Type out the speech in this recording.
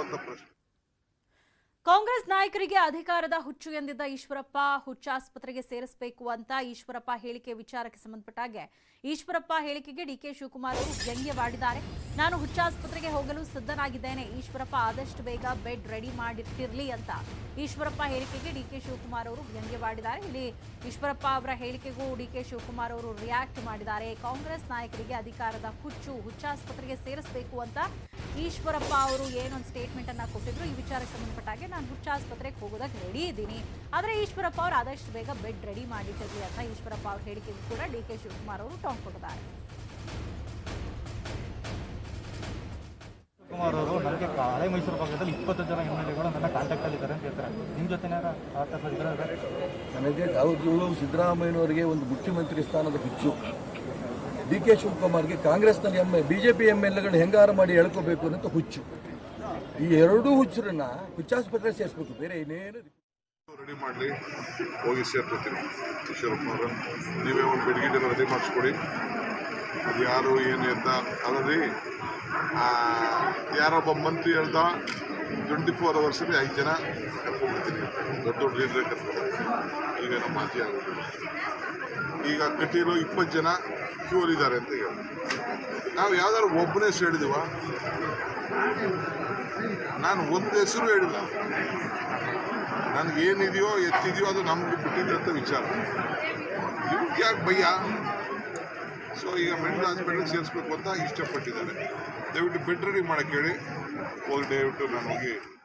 outra prostituta. Congress ನಾಯಕರಿಗೆ ಅಧಿಕಾರದ ಹುಚ್ಚು ಎಂದಿದ್ದ ಈಶ್ವರಪ್ಪ ಹುಚ್ಚಾಸ್ಪತ್ರೆಗೆ ಸೇರಿಸಬೇಕು ಅಂತ ಈಶ್ವರಪ್ಪ ಹೇಳಿಕೆ ವಿಚಾರಕ್ಕೆ ಸಂಬಂಧಪಟ್ಟ ಹಾಗೆ ಈಶ್ವರಪ್ಪ ಹೇಳಿಕೆಗೆ ಡಿಕೆ ಶಿವಕುಮಾರ್ ಅವರು ವ್ಯಂಗ್ಯವಾಡಿದ್ದಾರೆ. ನಾನು ಹುಚ್ಚಾಸ್ಪತ್ರೆಗೆ ಹೋಗಲು ಸಿದ್ಧನಾಗಿದ್ದೇನೆ. ಈಶ್ವರಪ್ಪ ಆದಷ್ಟು ಬೇಗ ಬೆಡ್ ರೆಡಿ ಮಾಡಿಟ್ಟಿರಲಿ ಅಂತ ಈಶ್ವರಪ್ಪ ಹೇಳಿಕೆಗೆ ಡಿಕೆ ಶಿವಕುಮಾರ್ ಅವರು ವ್ಯಂಗ್ಯವಾಡಿದ್ದಾರೆ. ಇಲ್ಲಿ ಈಶ್ವರಪ್ಪ ಅವರ ಹೇಳಿಕೆಗೂ ಡಿಕೆ ಶಿವಕುಮಾರ್ ಅವರು ರಿಯಾಕ್ಟ್ ಮಾಡಿದ್ದಾರೆ. ಕಾಂಗ್ರೆಸ್ ನಾಯಕರಿಗೆ ಅಧಿಕಾರದ ಹುಚ್ಚು ಹುಚ್ಚಾಸ್ಪತ್ರೆಗೆ ಸೇರಿಸಬೇಕು ಅಂತ ಈಶ್ವರಪ್ಪ ಅವರು ಏನೊಂದು ಸ್ಟೇಟ್ಮೆಂಟ್ ಅನ್ನ ಕೊಟ್ಟಿದ್ರು. ಈ ವಿಚಾರಕ್ಕೆ ಸಂಬಂಧಪಟ್ಟ ಹಾಗೆ ಹುಚ್ಚ ಆಸ್ಪತ್ರೆಗೆ ಹೋಗೋದಕ್ಕೆ ರೆಡಿ ಇದ್ದೀನಿ. ಆದರೆ ಈಶ್ವರಪ್ಪ ಅವರು ಆದಷ್ಟು ಬೇಗ ಬೆಡ್ ರೆಡಿ ಮಾಡಿಟ್ಟಿರಲಿ ಅಂತ ಈಶ್ವರಪ್ಪ ಅವ್ರ ಹೇಳಿಕೆಗೂ ಕೂಡ ಡಿ ಕೆ ಶಿವಕುಮಾರ್ ಅವರು ಟಾಂಗ್ ಕೊಟ್ಟಿದ್ದಾರೆ. ಕುಮಾರ್ ಅವರು ನನಗೆ ಹಳೆ ಮೈಸೂರು ಭಾಗದಲ್ಲಿ ಇಪ್ಪತ್ತು ಜನ ಎಂ ಎಲ್ ಎಗಳು ನನ್ನ ಕಾಂಟ್ಯಾಕ್ಟ್ ಅಲ್ಲಿ ಇದ್ದಾರೆ ಅಂತ ಹೇಳ್ತಾರೆ. ನಿಮ್ಮ ಜೊತೆ ಆ ಥರ ಇದ್ದಾರೆ ನನಗೆ ಅವರು ಸಿದ್ದರಾಮಯ್ಯನವರಿಗೆ ಒಂದು ಮುಖ್ಯಮಂತ್ರಿ ಸ್ಥಾನದ ಹುಚ್ಚು. ಡಿ ಕೆ ಶಿವಕುಮಾರ್ಗೆ ಕಾಂಗ್ರೆಸ್ನಲ್ಲಿ M B J P M L ಎಗಳು ಹೆಂಗಾರ ಮಾಡಿ ಎಳ್ಕೋಬೇಕು ಅನ್ನೋದು ಹುಚ್ಚು. ಈ ಎರಡೂ ಹುಚ್ಚರನ್ನ ಹುಚ್ಚಾಸ್ಪತ್ರೆ ಸೇರಿಸ್ಬೇಕು. ಬೇರೆ ಇನ್ನೇನು ರೆಡಿ ಮಾಡಲಿ, ಹೋಗಿ ಸೇರ್ಕೊತೀನಿ. ಈಶ್ವರಪ್ಪ ಅವರು, ನೀವೇ ಒಂದು ಬೆಡ್ಗಿಡೆಲ್ಲ ರೆಡಿ ಮಾಡಿಸ್ಕೊಡಿ. ಅದು ಯಾರು ಏನು ಅಂತ ಅಲ್ಲರಿ ಯಾರೊಬ್ಬ ಮಂತ್ರಿ ಹೇಳ್ದ ಟ್ವೆಂಟಿ ಫೋರ್ ಅವರ್ಸಲ್ಲಿ ಐದು ಜನ ಕರ್ಕೊಂಡ್ಬಿಡ್ತೀನಿ. ದೊಡ್ಡ ದೊಡ್ಡ ಲೀಡ್ರೇ ಕರ್ಕೊಂಡ್ಬಿಡ್ತೀನಿ. ಈಗ ನಮ್ಮ ಮಾಜಿ ಆಗೋದಿಲ್ಲ ಈಗ ಕಟೀಲು ಇಪ್ಪತ್ತು ಜನ ಕ್ಯೂರ್ ಇದ್ದಾರೆ ಅಂತ ಹೇಳಿ. ನಾವು ಯಾವ್ದಾದ್ರು ಒಬ್ಬನೇ ಹೆಸರು ಹೇಳಿದೀವ ನಾನು ಒಂದು ಹೆಸರು ಹೇಳಿಲ್ಲ. ನನಗೇನಿದೆಯೋ ಎತ್ತಿದೆಯೋ ಅದು ನಮಗೆ ಬಿಟ್ಟಿದ್ದಂಥ ವಿಚಾರ. ಇವ್ರಿಗೆ ಯಾಕೆ ಭಯ? ಸೊ ಈಗ ಮೆಂಟಲ್ ಹಾಸ್ಪಿಟಲ್ಗೆ ಸೇರಿಸ್ಬೇಕು ಅಂತ ಇಷ್ಟಪಟ್ಟಿದ್ದಾರೆ. ದಯವಿಟ್ಟು ಬೆಡ್ ರೆಡಿ ಮಾಡೋಕ್ಕೆ ಹೇಳಿ. ಹೋಗಿ ದಯವಿಟ್ಟು ನಾನು ಹೋಗಿ